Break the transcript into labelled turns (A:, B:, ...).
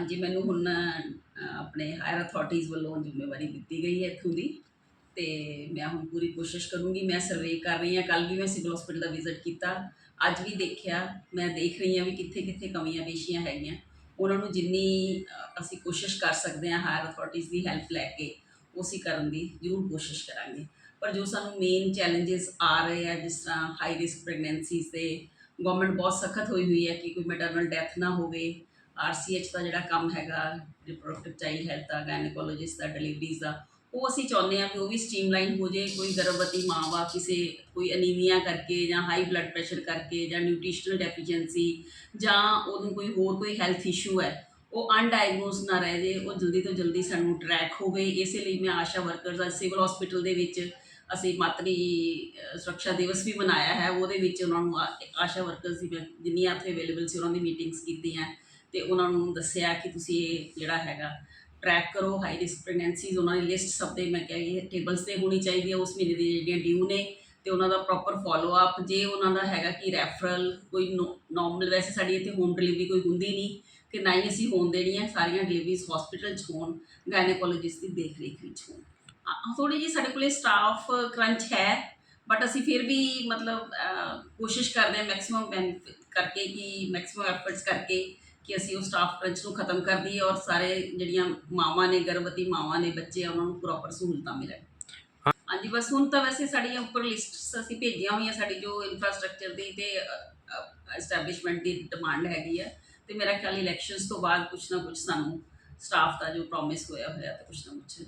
A: ਹਾਂਜੀ, ਮੈਨੂੰ ਹੁਣ ਆਪਣੇ ਹਾਇਰ ਅਥਾਰਟੀਜ਼ ਵੱਲੋਂ ਜ਼ਿੰਮੇਵਾਰੀ ਦਿੱਤੀ ਗਈ ਹੈ ਇੱਥੋਂ ਦੀ ਤੇ ਮੈਂ ਹੁਣ ਪੂਰੀ ਕੋਸ਼ਿਸ਼ ਕਰੂੰਗੀ, ਮੈਂ ਸਰਵੇ ਕਰ ਰਹੀ ਹਾਂ ਕੱਲ ਵੀ ਮੈਂ ਸਿਵਲ ਹਸਪੀਟਲ ਦਾ ਵਿਜ਼ਿਟ ਕੀਤਾ, ਅੱਜ ਵੀ ਦੇਖਿਆ, ਮੈਂ ਦੇਖ ਰਹੀ ਹਾਂ ਵੀ ਕਿੱਥੇ ਕਿੱਥੇ ਕਮੀਆਂ ਪੇਸ਼ੀਆਂ ਹੈਗੀਆਂ, ਉਹਨਾਂ ਨੂੰ ਜਿੰਨੀ ਅਸੀਂ ਕੋਸ਼ਿਸ਼ ਕਰ ਸਕਦੇ ਹਾਂ ਹਾਇਰ ਅਥਾਰਟੀਜ਼ ਦੀ ਹੈਲਪ ਲੈ ਕੇ, ਉਹ ਅਸੀਂ ਕਰਨ ਦੀ ਜ਼ਰੂਰ ਕੋਸ਼ਿਸ਼ ਕਰਾਂਗੇ। ਪਰ ਜੋ ਸਾਨੂੰ ਮੇਨ ਚੈਲੰਜਸ ਆ ਰਹੇ ਆ, ਜਿਸ ਤਰ੍ਹਾਂ ਹਾਈ ਰਿਸਕ ਪ੍ਰੈਗਨੈਂਸੀਜ਼ ਤੇ ਗਵਰਨਮੈਂਟ ਬਹੁਤ ਸਖਤ ਹੋਈ ਹੋਈ ਹੈ ਕਿ ਕੋਈ ਮੈਟਰਨਲ ਡੈਥ ਨਾ ਹੋਵੇ ਆਰਸੀਐਚ ਦਾ ਜਿਹੜਾ ਕੰਮ ਹੈਗਾ ਰਿਪਰੋਡਕਟਿਵ ਚਾਈਲਡ ਹੈਲਥ ਦਾ ਗਾਇਨਕੋਲੋਜਿਸਟ ਦਾ ਡਿਲੀਵਰੀਜ਼ ਦਾ, ਉਹ ਅਸੀਂ ਚਾਹੁੰਦੇ ਹਾਂ ਕਿ ਉਹ ਵੀ ਸਟ੍ਰੀਮਲਾਈਨ ਹੋ ਜੇ ਕੋਈ ਗਰਭਵਤੀ ਮਾਂ ਵਾ, ਕਿਸੇ ਕੋਈ ਅਨੀਮੀਆ ਕਰਕੇ ਜਾਂ ਹਾਈ ਬਲੱਡ ਪ੍ਰੈਸ਼ਰ ਕਰਕੇ ਜਾਂ ਨਿਊਟ੍ਰੀਸ਼ਨਲ ਡੈਫੀਸ਼ੀਐਂਸੀ ਜਾਂ ਉਹਨੂੰ ਕੋਈ ਹੋਰ ਕੋਈ ਹੈਲਥ ਇਸ਼ੂ ਹੈ, ਉਹ ਅਨਡਾਇਗਨੋਸ ਨਾ ਰਹਿ ਜੇ ਉਹ ਜਲਦੀ ਤੋਂ ਜਲਦੀ ਸਾਨੂੰ ਟਰੈਕ ਹੋਵੇ। ਇਸੇ ਲਈ ਮੈਂ ਆਸ਼ਾ ਵਰਕਰਸ ਅੱਜ ਸਿਵਲ ਹਸਪੀਟਲ ਦੇ ਵਿੱਚ ਅਸੀਂ ਮਾਤਰੀ ਸੁਰੱਖਿਆ ਦਿਵਸ ਵੀ ਮਨਾਇਆ ਹੈ। ਉਹਦੇ ਵਿੱਚ ਉਹਨਾਂ ਨੂੰ ਆਸ਼ਾ ਵਰਕਰਸ ਦੀ ਜਿੰਨੀਆਂ ਇੱਥੇ ਅਵੇਲੇਬਲ ਸੀ, ਉਹਨਾਂ ਦੀ ਮੀਟਿੰਗਸ ਕੀਤੀਆਂ। ਤੇ ਉਹਨਾਂ ਨੂੰ ਦੱਸਿਆ ਕਿ ਤੁਸੀਂ ਇਹ ਜਿਹੜਾ ਹੈਗਾ ਟਰੈਕ ਕਰੋ ਹਾਈ ਰਿਸਕ ਪ੍ਰੈਗਨੈਂਸੀਜ਼ ਉਹਨਾਂ ਦੀ ਲਿਸਟ ਸਭ ਦੇ ਮੈਂ ਕਿਹਾ ਕਹਾਂ ਟੇਬਲਸ ਤੇ ਹੋਣੀ ਚਾਹੀਦੀ ਹੈ, ਉਸ ਮਹੀਨੇ ਦੀ ਜਿਹੜੀਆਂ ਡਿਊ ਨੇ ਤੇ ਉਹਨਾਂ ਦਾ ਪ੍ਰੋਪਰ ਫਾਲੋ ਅਪ ਜੇ ਉਹਨਾਂ ਦਾ ਹੈਗਾ ਕਿ ਰੈਫਰਲ ਕੋਈ ਨਾਰਮਲ ਵੈਸੇ ਸਾਡੀ ਇੱਥੇ ਹੋਮ ਡਿਲੀਵਰੀ ਕੋਈ ਹੁੰਦੀ ਨਹੀਂ ਕਿ ਨਾ ਹੀ ਅਸੀਂ ਹੋਣ ਦੇਣੀ ਹੈ, ਸਾਰੀਆਂ ਡਿਲੀਵਰੀਜ਼ ਹਸਪੀਟਲ 'ਚ ਹੋਣ ਗਾਇਨੇਕੋਲੋਜਿਸਟ ਦੀ ਦੇਖ ਰੇਖ ਵਿੱਚ ਹੋਣ। ਥੋੜੀ ਜੀ ਸਾਡੇ ਕੋਲੇ ਸਟਾਫ ਕਰੰਚ ਹੈ ਬਟ ਅਸੀਂ ਫਿਰ ਵੀ ਮਤਲਬ ਕੋਸ਼ਿਸ਼ ਕਰਦੇ ਹਾਂ ਮੈਕਸਿਮਮ ਕਰਕੇ ਕਿ ਮੈਕਸਿਮਮ ਐਫਰਟਸ ਕਰਕੇ ਕਿ ਅਸੀਂ ਉਹ ਸਟਾਫ ਕਰੰਚ ਨੂੰ ਖਤਮ ਕਰ ਦਈਏ ਔਰ ਸਾਰੇ ਜਿਹੜੀਆਂ ਮਾਵਾਂ ਨੇ, ਗਰਭਵਤੀ ਮਾਵਾਂ ਨੇ, ਬੱਚੇ ਆ, ਉਹਨਾਂ ਨੂੰ ਪ੍ਰੋਪਰ ਸਹੂਲਤਾਂ ਮਿਲਣ ਹਾਂਜੀ, ਬਸ ਹੁਣ ਤਾਂ ਵੈਸੇ ਸਾਡੀਆਂ ਉੱਪਰ ਲਿਸਟਸ ਅਸੀਂ ਭੇਜੀਆਂ ਹੋਈਆਂ ਸਾਡੀ ਜੋ ਇਨਫਰਾਸਟ੍ਰਕਚਰ ਦੀ ਤੇ ਐਸਟੈਬਲਿਸ਼ਮੈਂਟ ਦੀ ਡਿਮਾਂਡ ਹੈਗੀ ਹੈ ਤੇ ਮੇਰਾ ਖਿਆਲ ਇਲੈਕਸ਼ਨਸ ਤੋਂ ਬਾਅਦ ਕੁਝ ਨਾ ਕੁਝ ਸਾਨੂੰ ਸਟਾਫ ਦਾ ਜੋ ਪ੍ਰੋਮਿਸ ਹੋਇਆ ਹੋਇਆ ਤੇ ਕੁਝ ਨਾ ਕੁਝ